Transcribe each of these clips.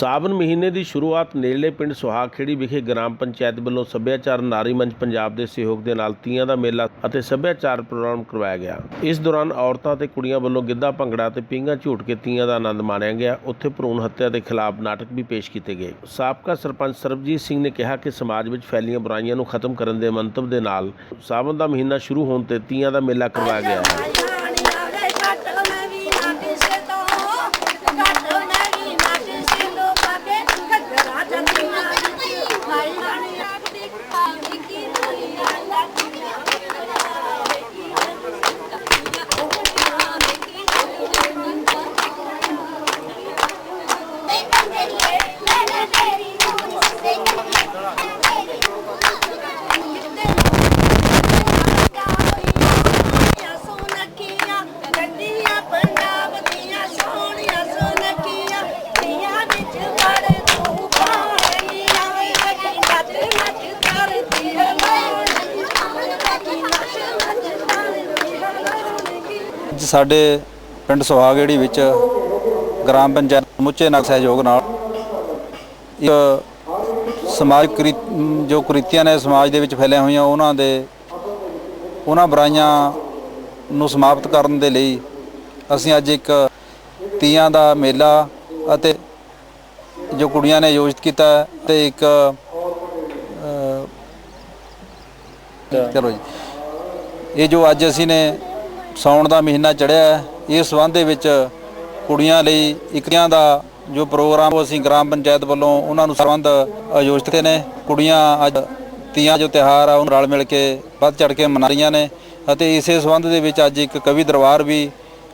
ਸਾਵਨ ਮਹੀਨੇ ਦੀ ਸ਼ੁਰੂਆਤ ਨੇੜਲੇ ਪਿੰਡ ਸੁਹਾਗਖੇੜੀ ਵਿਖੇ ਗ੍ਰਾਮ ਪੰਚਾਇਤ ਵੱਲੋਂ ਸੱਭਿਆਚਾਰ ਨਾਰੀ ਮੰਚ ਪੰਜਾਬ ਦੇ ਸਹਿਯੋਗ ਦੇ ਨਾਲ ਤੀਆਂ ਦਾ ਮੇਲਾ ਅਤੇ ਸੱਭਿਆਚਾਰ ਪ੍ਰੋਗਰਾਮ ਕਰਵਾਇਆ ਗਿਆ। ਇਸ ਦੌਰਾਨ ਔਰਤਾਂ ਤੇ ਕੁੜੀਆਂ ਵੱਲੋਂ ਗਿੱਧਾ, ਭੰਗੜਾ ਤੇ ਪੀਂਘਾਂ ਝੂਟ ਕੇ ਤੀਆਂ ਦਾ ਆਨੰਦ ਮਾਣਿਆ ਗਿਆ। ਉੱਥੇ ਭਰੂਣ ਹੱਤਿਆ ਦੇ ਖਿਲਾਫ ਨਾਟਕ ਵੀ ਪੇਸ਼ ਕੀਤੇ ਗਏ। ਸਾਬਕਾ ਸਰਪੰਚ ਸਰਬਜੀਤ ਸਿੰਘ ਨੇ ਕਿਹਾ ਕਿ ਸਮਾਜ ਵਿੱਚ ਫੈਲੀਆਂ ਬੁਰਾਈਆਂ ਨੂੰ ਖਤਮ ਕਰਨ ਦੇ ਮੰਤਵ ਦੇ ਨਾਲ ਸਾਵਨ ਦਾ ਮਹੀਨਾ ਸ਼ੁਰੂ ਹੋਣ ਤੇ ਤੀਆਂ ਦਾ ਮੇਲਾ ਕਰਵਾਇਆ ਗਿਆ। ਹੈ ਸਾਡੇ ਪਿੰਡ ਸੁਹਾਗੇੜੀ ਵਿੱਚ ਗ੍ਰਾਮ ਪੰਚਾਇਤ ਮੁੱਚੇ ਨਾਲ ਸਹਿਯੋਗ ਨਾਲ ਇੱਕ ਸਮਾਜ ਕ੍ਰਿ- ਜੋ ਕੁਰੀਤੀਆਂ ਨੇ ਸਮਾਜ ਦੇ ਵਿੱਚ ਫੈਲੀਆਂ ਹੋਈਆਂ, ਉਹਨਾਂ ਦੇ ਉਹਨਾਂ ਬੁਰਾਈਆਂ ਨੂੰ ਸਮਾਪਤ ਕਰਨ ਦੇ ਲਈ ਅਸੀਂ ਅੱਜ ਇੱਕ ਤੀਆਂ ਦਾ ਮੇਲਾ ਅਤੇ ਜੋ ਕੁੜੀਆਂ ਨੇ ਆਯੋਜਿਤ ਕੀਤਾ ਹੈ ਤੇ ਇੱਕ ਚਲੋ ਜੀ। ਇਹ ਜੋ ਅੱਜ ਅਸੀਂ ਨੇ ਸਾਉਣ ਦਾ ਮਹੀਨਾ ਚੜਿਆ ਹੈ। ਇਸ ਸੰਬੰਧ ਦੇ ਵਿੱਚ ਕੁੜੀਆਂ ਲਈ ਇਕੀਆਂ ਦਾ ਜੋ ਪ੍ਰੋਗਰਾਮ ਉਹ ਅਸੀਂ ਗ੍ਰਾਮ ਪੰਚਾਇਤ ਵੱਲੋਂ ਉਹਨਾਂ ਨੂੰ ਸੰਬੰਧ ਆਯੋਜਿਤ ਨੇ। ਕੁੜੀਆਂ ਅੱਜ ਤੀਆਂ ਜੋ ਤਿਹਾਰ ਆ, ਉਹਨੂੰ ਰਲ ਮਿਲ ਕੇ ਵੱਧ ਚੜ ਕੇ ਮਨਾ ਰਹੀਆਂ ਨੇ ਅਤੇ ਇਸੇ ਸੰਬੰਧ ਦੇ ਵਿੱਚ ਅੱਜ ਇੱਕ ਕਵੀ ਦਰਬਾਰ ਵੀ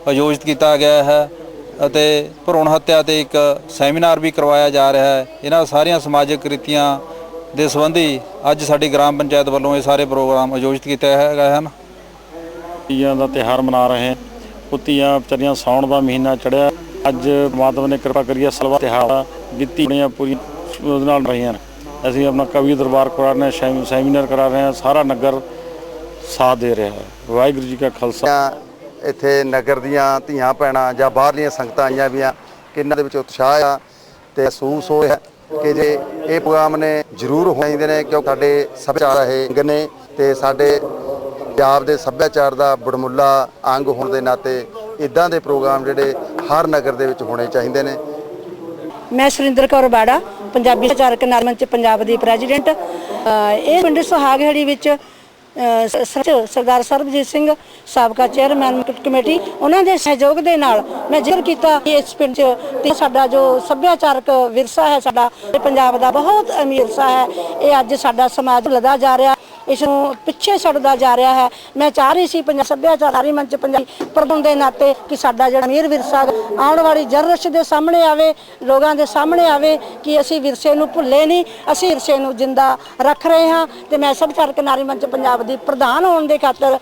ਆਯੋਜਿਤ ਕੀਤਾ ਗਿਆ ਹੈ ਅਤੇ ਭਰੂਣ ਹੱਤਿਆ ਤੇ ਇੱਕ ਸੈਮੀਨਾਰ ਵੀ ਕਰਵਾਇਆ ਜਾ ਰਿਹਾ ਹੈ। ਇਹਨਾਂ ਸਾਰੀਆਂ ਸਮਾਜਿਕ ਰੀਤੀਆਂ ਦੇ ਸੰਬੰਧੀ ਅੱਜ ਸਾਡੀ ਗ੍ਰਾਮ ਪੰਚਾਇਤ ਵੱਲੋਂ ਇਹ ਸਾਰੇ ਪ੍ਰੋਗਰਾਮ ਆਯੋਜਿਤ ਕੀਤੇ ਗਏ ਹਨ। ਤੀਆਂ ਦਾ ਤਿਹਾਰ ਮਨਾ ਰਹੇ ਹਾਂ। ਪੁੱਤੀਆਂ ਵਿਚਾਰੀਆਂ ਸਾਉਣ ਦਾ ਮਹੀਨਾ ਚੜਿਆ। ਅੱਜ ਮਾਧਵ ਨੇ ਕਿਰਪਾ ਕਰੀ ਹੈ ਸਲਵਾ ਤਿਹਾਰ ਗਿੱਤੀ ਕੁੜੀਆਂ ਪੂਰੀ, ਉਹਦੇ ਨਾਲ ਰਹੀਆਂ ਨੇ। ਅਸੀਂ ਆਪਣਾ ਕਵੀ ਦਰਬਾਰ ਕਰਾ ਰਹੇ ਹਾਂ, ਸੈਮੀ- ਸੈਮੀਨਾਰ ਕਰਾ ਰਹੇ ਹਾਂ, ਸਾਰਾ ਨਗਰ ਸਾਥ ਦੇ ਰਿਹਾ ਹੈ। ਵਾਹਿਗੁਰੂ ਜੀ ਕਾ ਖਾਲਸਾ। ਇੱਥੇ ਨਗਰ ਦੀਆਂ ਧੀਆਂ ਭੈਣਾਂ ਜਾਂ ਬਾਹਰਲੀਆਂ ਸੰਗਤਾਂ ਆਈਆਂ ਵੀ ਆ ਕਿੰਨਾਂ ਦੇ ਵਿੱਚ ਉਤਸ਼ਾਹ ਆ ਤੇ ਮਹਿਸੂਸ ਹੋਇਆ ਕਿ ਜੇ ਇਹ ਪ੍ਰੋਗਰਾਮ ਨੇ ਜ਼ਰੂਰ ਹੋਣੇ ਚਾਹੀਦੇ ਨੇ, ਕਿਉਂਕਿ ਸਾਡੇ ਸੱਭਿਆਚਾਰ ਇਹ ਅੰਗ ਨੇ ਤੇ ਸਾਡੇ ਪੰਜਾਬ ਦੇ ਸੱਭਿਆਚਾਰ ਦਾ ਬੜਮੁੱਲਾ ਅੰਗ ਹੋਣ ਦੇ ਨਾਤੇ ਇਦਾਂ ਦੇ ਪ੍ਰੋਗਰਾਮ ਜਿਹੜੇ ਹਰ ਨਗਰ ਦੇ ਵਿੱਚ ਹੋਣੇ ਚਾਹੀਦੇ ਨੇ। ਮੈਂ ਸੁਰਿੰਦਰ ਕੌਰ ਬਾੜਾ, ਪੰਜਾਬੀ ਸੱਭਿਆਚਾਰਕ ਨਾਰੀ ਮੰਚ ਪੰਜਾਬ ਦੀ ਪ੍ਰੈਜ਼ੀਡੈਂਟ। ਇਹ ਪਿੰਡ ਸੁਹਾਗਹੜੀ ਵਿੱਚ ਸਰਦਾਰ ਸਰਬਜੀਤ ਸਿੰਘ ਸਾਬਕਾ ਚੇਅਰਮੈਨ ਕਮੇਟੀ, ਉਹਨਾਂ ਦੇ ਸਹਿਯੋਗ ਦੇ ਨਾਲ ਮੈਂ ਜ਼ਿਕਰ ਕੀਤਾ ਕਿ ਇਸ ਪਿੰਡ 'ਚ ਤੇ ਸਾਡਾ ਜੋ ਸੱਭਿਆਚਾਰਕ ਵਿਰਸਾ ਹੈ, ਸਾਡਾ ਪੰਜਾਬ ਦਾ ਬਹੁਤ ਅਮੀਰ ਵਿਰਸਾ ਹੈ, ਇਹ ਅੱਜ ਸਾਡਾ ਸਮਾਜ ਲਦਾ ਜਾ ਰਿਹਾ। ਇਸ ਨੂੰ ਪਿੱਛੇ ਛੱਡਦਾ ਜਾ ਰਿਹਾ ਹੈ। ਮੈਂ ਚਾਹ ਰਹੀ ਸੀ ਪੰਜਾਬ ਸੱਭਿਆਚਾਰੀ ਮੰਚ ਪੰਜਾਬੀ ਪ੍ਰਬੰਧ ਦੇ ਨਾਤੇ ਕਿ ਸਾਡਾ ਜਿਹੜਾ ਅਮੀਰ ਵਿਰਸਾ ਆਉਣ ਵਾਲੀ ਜਨਰੇਸ਼ਨ ਦੇ ਸਾਹਮਣੇ ਆਵੇ, ਲੋਕਾਂ ਦੇ ਸਾਹਮਣੇ ਆਵੇ ਕਿ ਅਸੀਂ ਵਿਰਸੇ ਨੂੰ ਭੁੱਲੇ ਨਹੀਂ, ਅਸੀਂ ਵਿਰਸੇ ਨੂੰ ਜਿੰਦਾ ਰੱਖ ਰਹੇ ਹਾਂ ਤੇ ਮੈਂ ਸੱਭਿਆਚਾਰਕ ਨਾਰੀ ਮੰਚ ਪੰਜਾਬ ਦੀ ਪ੍ਰਧਾਨ ਹੋਣ ਦੇ ਖਾਤਰ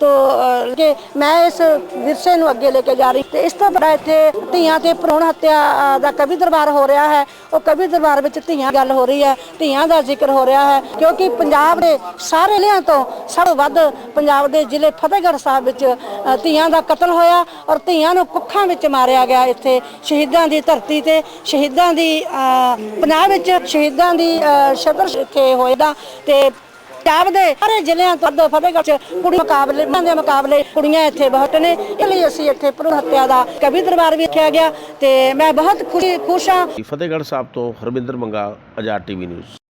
ਤੋਂ ਕਿ ਮੈਂ ਇਸ ਵਿਰਸੇ ਨੂੰ ਅੱਗੇ ਲੈ ਕੇ ਜਾ ਰਹੀ ਤੇ ਇਸ ਤੋਂ ਬੜਾ ਇੱਥੇ ਧੀਆਂ ਤੇ ਭਰੂਣ ਹੱਤਿਆ ਦਾ ਕਵੀ ਦਰਬਾਰ ਹੋ ਰਿਹਾ ਹੈ। ਉਹ ਕਵੀ ਦਰਬਾਰ ਵਿੱਚ ਧੀਆਂ ਗੱਲ ਹੋ ਰਹੀ ਹੈ, ਧੀਆਂ ਦਾ ਜ਼ਿਕਰ ਹੋ ਰਿਹਾ ਹੈ ਕਿਉਂਕਿ ਪੰਜਾਬ ਦੇ ਸਾਰੇ ਜ਼ਿਲ੍ਹਿਆਂ ਤੋਂ ਸਭ ਤੋਂ ਵੱਧ ਪੰਜਾਬ ਦੇ ਜ਼ਿਲ੍ਹੇ ਫਤਿਹਗੜ੍ਹ ਸਾਹਿਬ ਵਿੱਚ ਅ, ਧੀਆਂ ਦਾ ਕਤਲ ਹੋਇਆ ਔਰ ਧੀਆਂ ਨੂੰ ਕੁੱਖਾਂ ਵਿੱਚ ਮਾਰਿਆ ਗਿਆ ਇੱਥੇ। ਸ਼ਹੀਦਾਂ ਦੀ ਧਰਤੀ ਤੇ ਸ਼ਹੀਦਾਂ ਦੀ ਅ, ਪਨਾਹ ਵਿੱਚ ਸ਼ਹੀਦਾਂ ਦੀ ਅ, ਸ਼ਬਰ ਇੱਥੇ ਹੋਏਦਾ ਤੇ ਪੰਜਾਬ ਦੇ ਸਾਰੇ ਜ਼ਿਲ੍ਹਿਆਂ ਤੋਂ ਵੱਧ ਫਤਿਹਗੜ੍ਹ ਚ ਕੁੜੀ ਮੁਕਾਬਲੇ ਦੇ ਮੁਕਾਬਲੇ ਕੁੜੀਆਂ ਇੱਥੇ ਬਹੁਤ ਨੇ। ਇਸ ਲਈ ਅਸੀਂ ਇੱਥੇ ਭਰੂਣ ਹੱਤਿਆ ਦਾ ਕਵੀ ਦਰਬਾਰ ਵੀ ਰੱਖਿਆ ਗਿਆ ਤੇ ਮੈਂ ਬਹੁਤ ਖੁਸ਼ੀ ਖੁਸ਼ ਹਾਂ। ਫਤਿਹਗੜ੍ਹ ਸਾਹਿਬ ਤੋਂ ਹਰਮਿੰਦਰ ਮੰਗਾ ਆਜ਼ਾਦ ਟੀਵੀ ਨਿਊਜ਼।